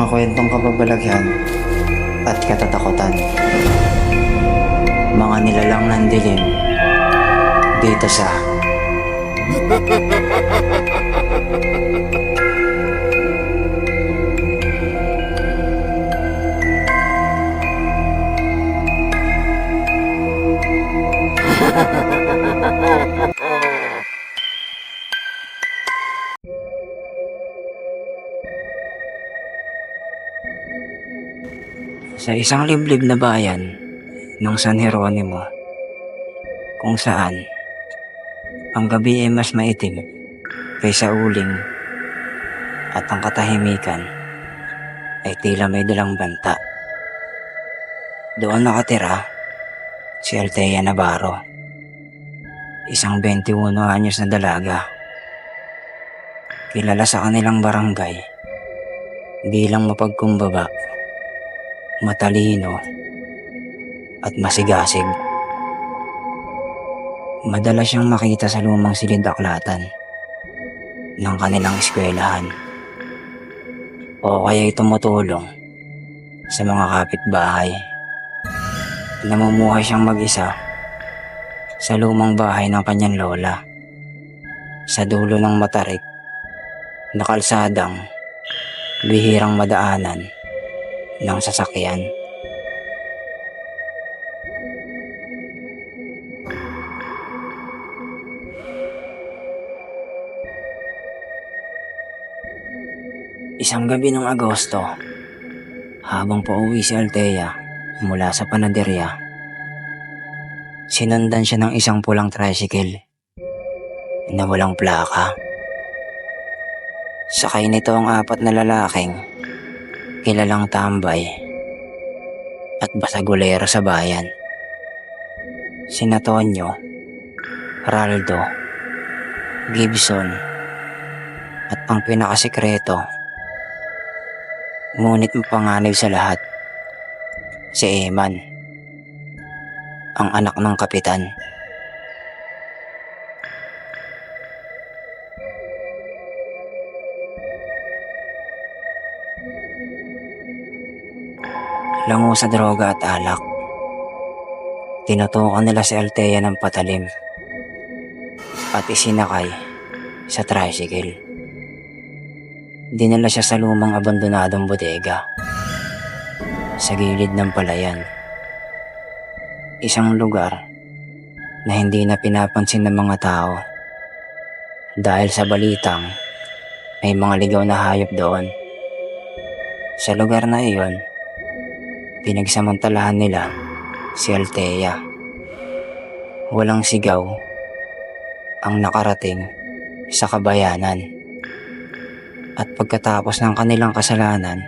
mga kwentong kababalaghan at katatakutan. Mga nilalang ng dilim dito sa sa isang liblib na bayan ng San Jeronimo kung saan ang gabi ay mas maitim kaysa uling at ang katahimikan ay tila may dalang banta. Doon nakatira si Althea Navarro, isang 21 anyos na dalaga. Kilala sa kanilang barangay bilang mapagkumbaba matalino, at masigasig. Madalas siyang makita sa lumang silid-aklatan ng kanilang eskwelahan o kaya'y tumutulong sa mga kapitbahay. Namumuhay siyang mag-isa sa lumang bahay ng kanyang lola sa dulo ng matarik na kalsadang bihirang madaanan ng sasakyan. Isang gabi ng Agosto, habang pauwi si Althea mula sa panaderya, sinundan siya ng isang pulang tricycle na walang plaka. Sakay nito ang apat na lalaking kilalang tambay at basagulero sa bayan. Sina Tonyo, Raldo, Gibson, at ang pinakasikreto, ngunit mapanganib sa lahat, si Eman, ang anak ng kapitan. Lango sa droga at alak. Tinutukan nila si Althea ng patalim at isinakay sa tricycle. Dinala siya sa lumang abandonadong bodega sa gilid ng palayan. Isang lugar na hindi na pinapansin ng mga tao dahil sa balitang may mga ligaw na hayop doon. Sa lugar na iyon, pinagsamantalahan nila si Althea. Walang sigaw ang nakarating sa kabayanan. At pagkatapos ng kanilang kasalanan,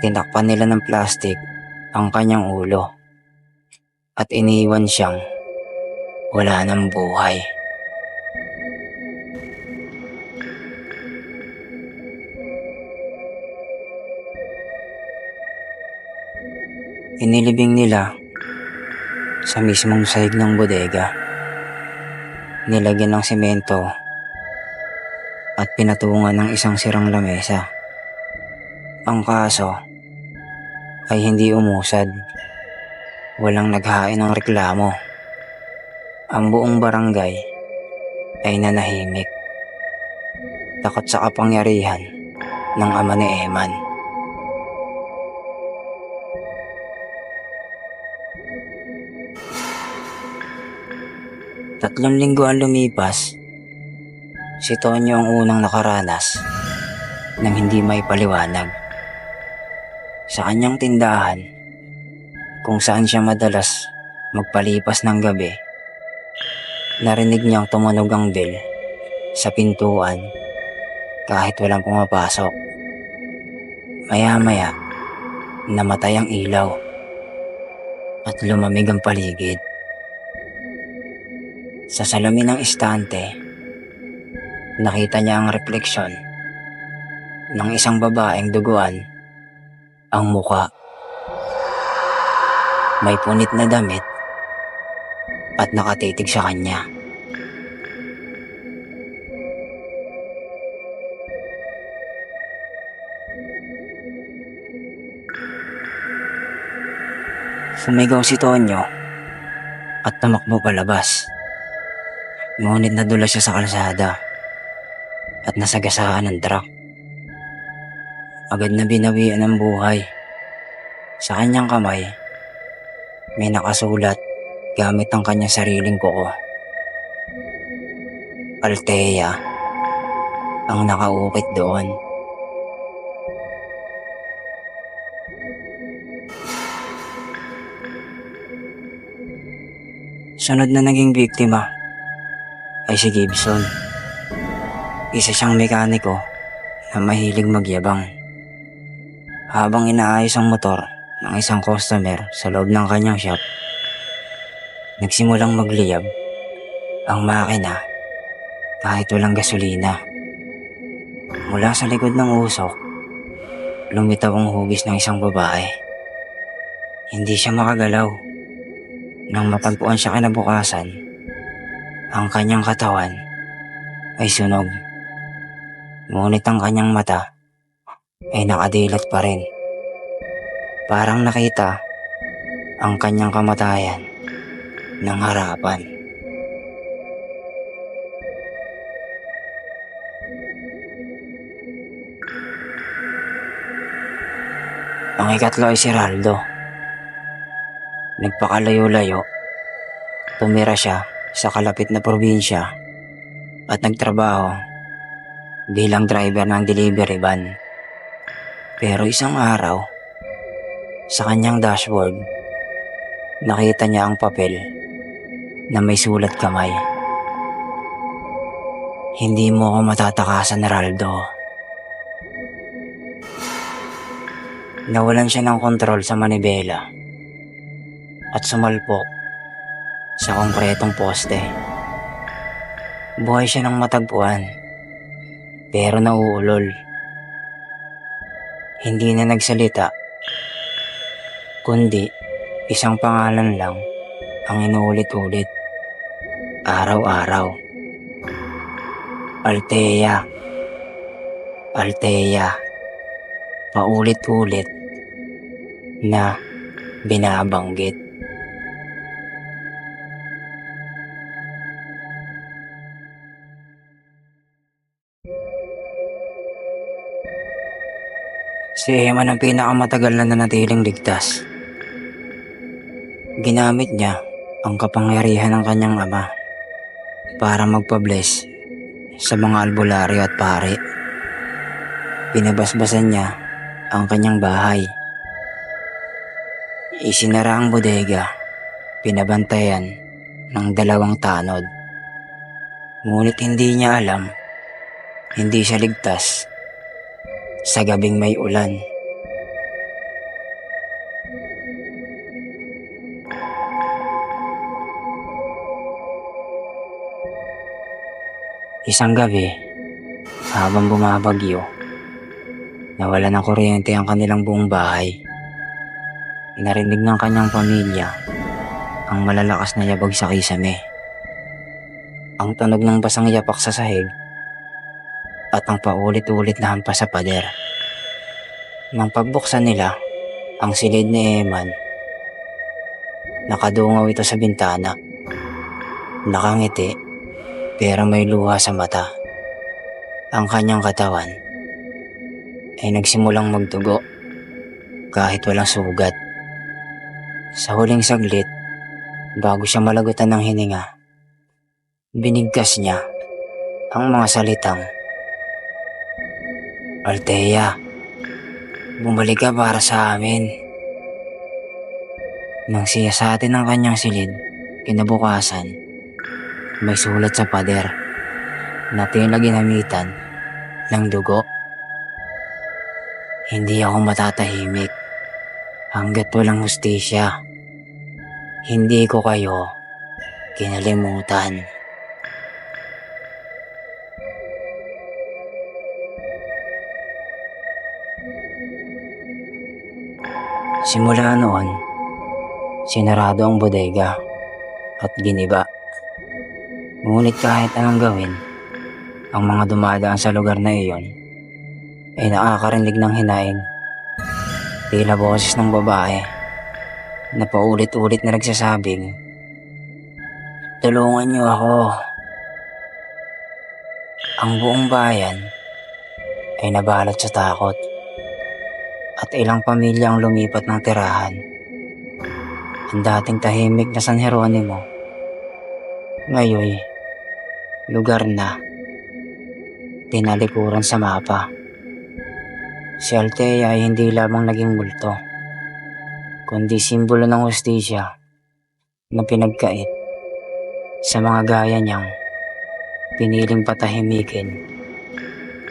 tinakpan nila ng plastik ang kanyang ulo at iniwan siyang wala ng buhay. Inilibing nila sa mismong sahig ng bodega. Nilagyan ng semento at pinatungan ng isang sirang lamesa. Ang kaso ay hindi umusad. Walang naghain ng reklamo. Ang buong barangay ay nanahimik. Takot sa kapangyarihan ng ama ni Eman. Tatlong linggo ang lumipas. Si Tonyo ang unang nakaranas ng hindi may paliwanag. Sa kanyang tindahan, kung saan siya madalas magpalipas ng gabi, narinig niyang tumunog ang bell sa pintuan kahit walang pumapasok. Maya-maya, namatay ang ilaw at lumamig ang paligid. Sa salamin ng istante, nakita niya ang refleksyon ng isang babaeng duguan ang muka. May punit na damit at nakatitig sa kanya. Sumigaw si Tonyo at tamakbo palabas. Ngunit nadula siya sa kalsada at nasagasaan ng truck. Agad na binawian ng buhay. Sa kanyang kamay, may nakasulat gamit ang kanyang sariling kuko. Altea ang nakaukit doon. Sunod na naging biktima ay si Gibson. Isa siyang mekaniko na mahilig magyabang. Habang inaayos ang motor ng isang customer sa loob ng kanyang shop, nagsimulang magliyab ang makina kahit walang gasolina. Mula sa likod ng usok, lumitaw ang hugis ng isang babae. Hindi siya makagalaw. Nang matagpuan siya kinabukasan, ang kanyang katawan ay sunog. Ngunit ang kanyang mata ay nakadilat pa rin. Parang nakita ang kanyang kamatayan ng harapan. Ang ikatlo ay si Raldo. Nagpakalayo-layo. Tumira siya sa kalapit na probinsya at nagtrabaho bilang driver ng delivery van. Pero isang araw, sa kanyang dashboard, nakita niya ang papel na may sulat kamay. Hindi mo ako matatakasan, Raldo. Nawalan siya ng kontrol sa manibela at sumalpok sa konkretong poste. Buhay siya ng matagpuan pero nauulol. Hindi na nagsalita kundi isang pangalan lang ang inuulit-ulit araw-araw. Altea. Altea. Paulit-ulit na binabanggit. Si Eman ang pinakamatagal na nanatiling ligtas. Ginamit niya ang kapangyarihan ng kanyang ama para magpabless sa mga albularyo at pare. Pinabasbasan niya ang kanyang bahay. Isinara ang bodega, pinabantayan ng dalawang tanod. Ngunit hindi niya alam, hindi siya ligtas sa gabing may ulan. Isang gabi, habang bumabagyo, nawala ng kuryente ang kanilang buong bahay. Narinig ng kanyang pamilya ang malalakas na yabag sa kisame. Ang tunog ng basang yapak sa sahig at ang paulit-ulit na hampas sa pader. Nang pagbuksan nila ang silid ni Eman, nakadungaw ito sa bintana. Nakangiti pero may luha sa mata. Ang kanyang katawan ay nagsimulang magdugo kahit walang sugat. Sa huling saglit, bago siya malagutan ng hininga, binigkas niya ang mga salitang Altea, bumalik ka para sa amin. Nang siya sa atin ang kanyang silid, kinabukasan, may sulat sa pader na tila ginamitan ng dugo. Hindi ako matatahimik hanggat walang hustisya. Hindi ko kayo kinalimutan. Simula noon, sinarado ang bodega at giniba. Ngunit kahit anong gawin, ang mga dumadaan sa lugar na iyon ay nakakarinig ng hinaing. Tila boses ng babae na paulit-ulit na nagsasabing, Tulungan niyo ako. Ang buong bayan ay nabalot sa takot at ilang pamilya ang lumipat ng tirahan. Ang dating tahimik na San Jeronimo, ngayon lugar na tinalikuran sa mapa. Si Altea ay hindi lamang naging multo, kundi simbolo ng hustisya na pinagkait sa mga gaya niyang piniling patahimikin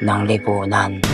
ng lipunan.